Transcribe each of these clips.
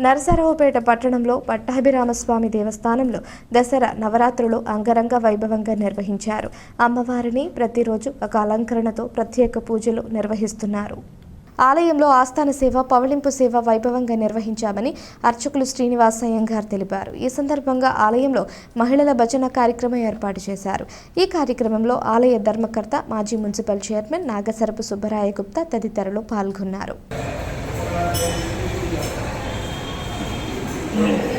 నరసరావుపేట పట్టణంలో పట్టాభిరామస్వామి దేవస్థానంలో దసరా నవరాత్రులు అంగరంగ వైభవంగా నిర్వహించారు. అమ్మవారిని ప్రతిరోజు ఒక అలంకరణతో ప్రత్యేక పూజలు నిర్వహిస్తున్నారు. ఆలయంలో ఆస్థాన సేవ పవళింపు సేవ వైభవంగా నిర్వహించామని అర్చకులు శ్రీనివాస అయ్యంగార్ తెలిపారు. ఈ సందర్భంగా ఆలయంలో మహిళల భజన కార్యక్రమం ఏర్పాటు చేశారు. ఈ కార్యక్రమంలో ఆలయ ధర్మకర్త మాజీ మున్సిపల్ చైర్మన్ నాగసరపు సుబ్బరాయ గుప్తా తదితరులు పాల్గొన్నారు. No.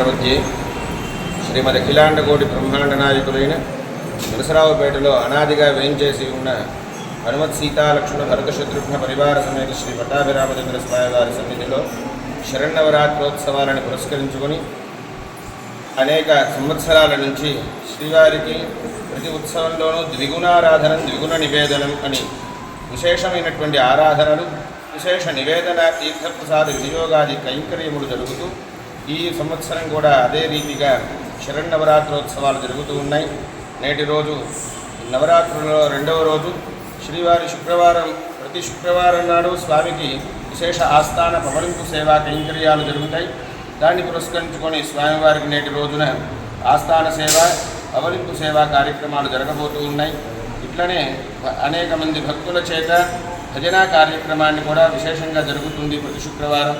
ప్రవద్యే శ్రీమతి అఖిలాండకోటి బ్రహ్మాండ నాయకులైన నరసరావుపేటలో అనాదిగా వేయించేసి ఉన్న హనుమత్ సీతాలక్ష్మణ భరత శత్రుఘ్న పరివార సమేత శ్రీ పట్టాభిరామచంద్ర స్వామి వారి సన్నిధిలో శరణవరాత్రోత్సవాలను పురస్కరించుకొని అనేక సంవత్సరాల నుంచి శ్రీవారికి ప్రతి ఉత్సవంలోనూ ద్విగుణారాధనం ద్విగుణ నివేదనం అని విశేషమైనటువంటి ఆరాధనలు విశేష నివేదన తీర్థప్రసాద వినియోగాది కైంకర్యములు జరుగుతూ ఈ సంవత్సరం కూడా అదే రీతిగా శరణవరాత్రోత్సవాలు జరుగుతూ ఉన్నాయి. నేటి రోజు నవరాత్రులలో రెండవ రోజు. శ్రీవారి శుక్రవారం ప్రతి శుక్రవారం నాడు స్వామికి విశేష ఆస్థాన పవలింపు సేవా కైంకర్యాలు జరుగుతాయి. దాన్ని పురస్కరించుకొని స్వామివారికి నేటి రోజున ఆస్థాన సేవ పవలింపు సేవా కార్యక్రమాలు జరగబోతూ ఉన్నాయి. ఇట్లనే అనేక మంది భక్తుల చేత భజనా కార్యక్రమాన్ని కూడా విశేషంగా జరుగుతుంది ప్రతి శుక్రవారం.